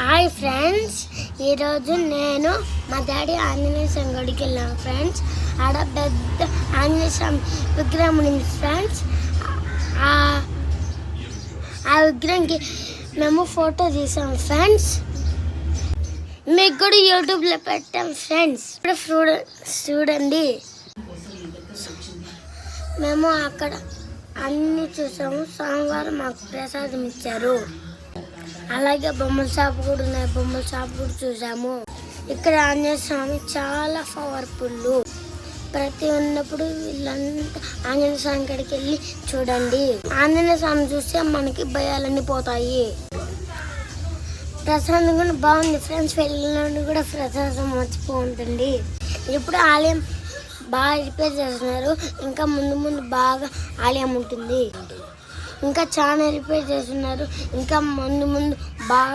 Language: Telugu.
హాయ్ ఫ్రెండ్స్ ఈరోజు నేను మా డాడీ ఆంజనేయ స్వామి గుడికి వెళ్ళాను ఫ్రెండ్స్. ఆడ పెద్ద ఆంజనేయ స్వామి విగ్రహం ఉంది ఫ్రెండ్స్. ఆ విగ్రహంకి మేము ఫోటో తీసాం ఫ్రెండ్స్. మీకు కూడా యూట్యూబ్లో పెట్టాం ఫ్రెండ్స్. ఇప్పుడు చూడ- చూడండి. మేము అక్కడ అన్నీ చూసాము. సోమవారం మాకు ప్రసాదం ఇచ్చారు. అలాగే బొమ్మల షాప్ కూడా ఉన్నాయి. బొమ్మల షాప్ కూడా చూసాము. ఇక్కడ ఆంజనేయ స్వామి చాలా పవర్ఫుల్ ప్రతి ఉన్నప్పుడు వీళ్ళంతా ఆంజనేయ స్వామి కాడికి వెళ్ళి చూడండి. ఆంజనేయ స్వామి చూస్తే మనకి భయాలన్నీ పోతాయి. ప్రసాదం కూడా బాగుంది. ఫ్రెండ్స్ వెళ్ళినప్పుడు కూడా ప్రసాదం మర్చిపోతుంది ఇప్పుడు ఆలయం బాగా రిపేర్ చేస్తున్నారు. ఇంకా ముందు ముందు బాగా ఆలయం ఉంటుంది. ఇంకా చాలా రిపేర్ చేస్తున్నారు. ఇంకా ముందు ముందు బాగా